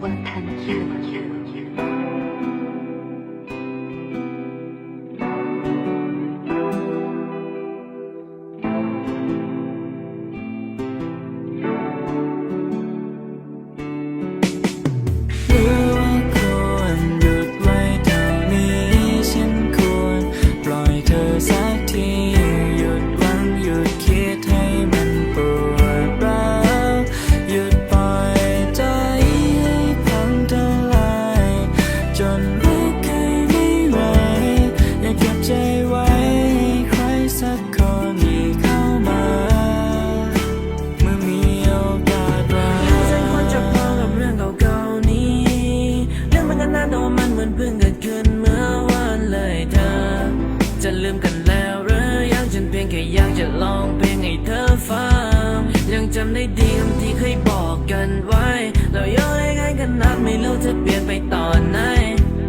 What? นัดไม่รู้จะเปลี่ยนไปตอนไหน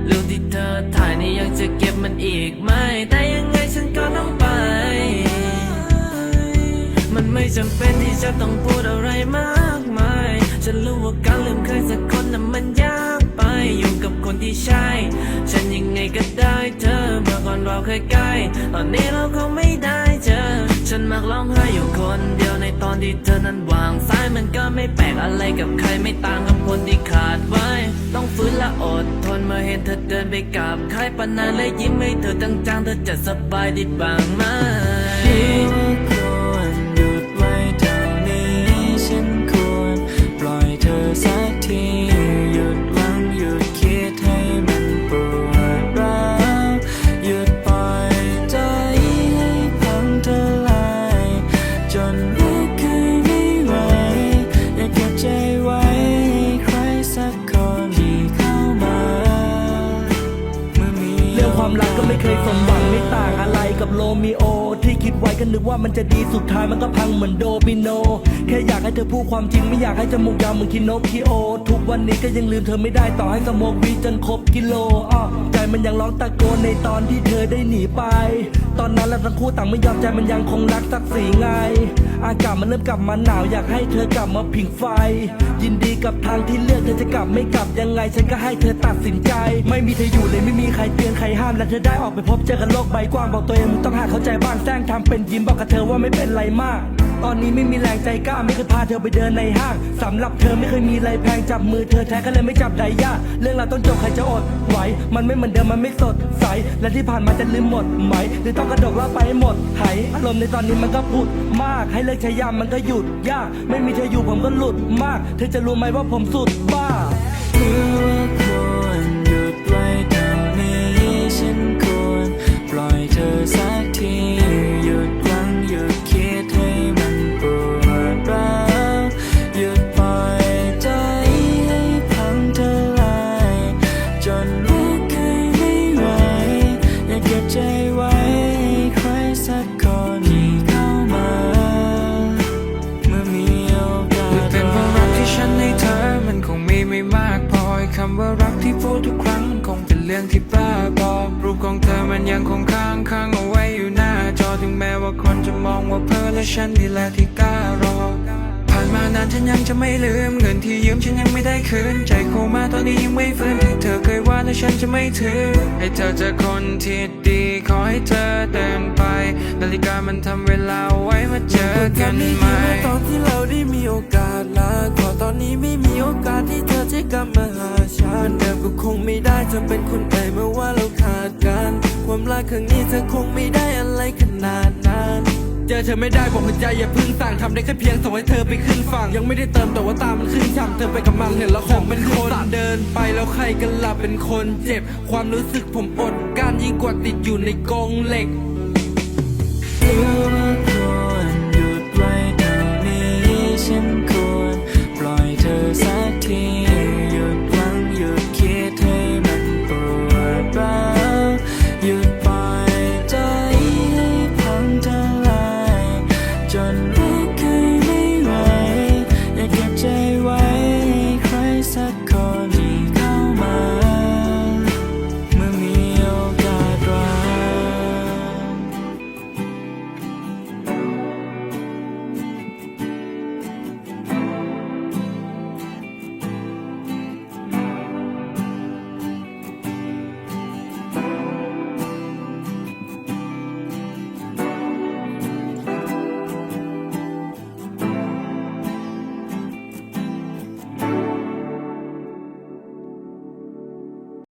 รูปที่เธอถ่ายนี่ยังจะเก็บมันอีกไหม แต่ยังไงฉันก็ต้องไป มันไม่จำเป็นที่จะต้องพูดอะไรมากมาย ฉันรู้ว่าการลืมใครสักคนนั้นมันยากไป อยู่กับคนที่ใช่ ฉันยังไงก็ได้เธอเมื่อก่อนเราเคยใกล้ ตอนนี้เราคงไม่ได้ นมากร้องไห้อยู่คนเดียวในตอนที่เธอนั้นวางสายมันก็ไม่แปลกอะไรกับใครไม่ต่างกับคนที่ขาดไว้ ต้องฟื้นและอดทนเมื่อเห็นเธอเดินไปกับใครปานานและยิ้มให้เธอตั้งจังเธอจะสบายดีบ้างไหม ความรักก็ไม่เคยสมหวังไม่ต่างอะไรกับโรมิโอ ที่คิดไว้ก็นึกว่ามันจะดีสุดท้ายมันก็พังเหมือนโดมิโน แค่อยากให้เธอพูดความจริงไม่อยากให้จมูกยาวเหมือนคินโนคิโอ ทุกวันนี้ก็ยังลืมเธอไม่ได้ต่อให้สโมกวีจนครบกิโลอ้อใจมันยังร้องตะโกนในตอนที่เธอได้หนีไป ตอนนั้นเราทั้งคู่ต่างไม่ยอมใจมันยังคงรักสักสีไง อากาศมันเริ่มกลับมาหนาวอยากให้เธอกลับมาผิงไฟ ยินดีกับทางที่เลือกเธอจะกลับไม่กลับยังไง ฉันก็ให้เธอตัดสินใจ ไม่มีเธออยู่เลยไม่มีใครเตือนใครห้ามและเธอได้ออกไปพบเจอกันโลกใบกว้างบอกตัวเองมึงต้องหาเข้าใจบ้างแงทำเป็นยิ้มบอกกับเธอว่าไม่เป็นไรมาก ตอนนี้ไม่มีแรงใจกล้าไม่เคยพาเธอไปเดินในห้างสำหรับเธอไม่เคยมีอะไรแพงจับมือเธอแท้ก็เลยไม่จับไดย่าเรื่องเราวต้องจบใครจะอดไหวมันไม่เหมือนเดิมมันไม่สดใส และที่ผ่านมาจะลืมหมดไหม หรือต้องกระดกเล่าไปให้หมดไหอารมณ์ในตอนนี้มันก็พูดมาก ให้เลิกใช้ยามมันก็หยุดยาก ไม่มีเธออยู่ผมก็หลุดมาก เธอจะรู้ไหมว่าผมสุดบ้าำว่ารักที่พูดทุกครั้งคงเป็นเรื่องที่บ้าบอรูปของเธอมันยังคงค้างค้างเอาไว้อยู่หน้าจอถึงแม้ว่าคนจะมองว่าเพ้อและฉันนี่แหละที่กล้ารอ มานานฉันยังจะไม่ลืมเงินที่ยืมฉันยังไม่ได้คืนใจโคมาตอนนี้ยังไม่ฟื้นที่เธอเคยว่าและฉันจะไม่ถือ ให้เธอเจอคนที่ดีขอให้เธอเดินไป นาฬิกามันทำเวลาไว้มาเจอกันใหม่ตอนที่เราได้มีโอกาสลาขอตอนนี้ไม่มีโอกาสที่เธอจะกลับมาหาฉันเดิมก็คงไม่ได้เธอเป็นคนใหม่เมื่อว่าเราขาดกัน ความรักครั้งนี้เธอคงไม่ได้อะไรขนาดนั้น เจอเธอไม่ได้บอกหัวใจอย่าพึ่งสั่งทำได้แค่เพียงส่งให้เธอไปขึ้นฝั่งยังไม่ได้เติมแต่ว่าตามันขึ้นช่ำเธอไปกับมันเห็นแล้วของเป็นคนเดินไปแล้วใครกันล่ะเป็นคนเจ็บ ความรู้สึกผมอดกลั้ารยิ่งกว่าติดอยู่ในกรงเหล็ก one.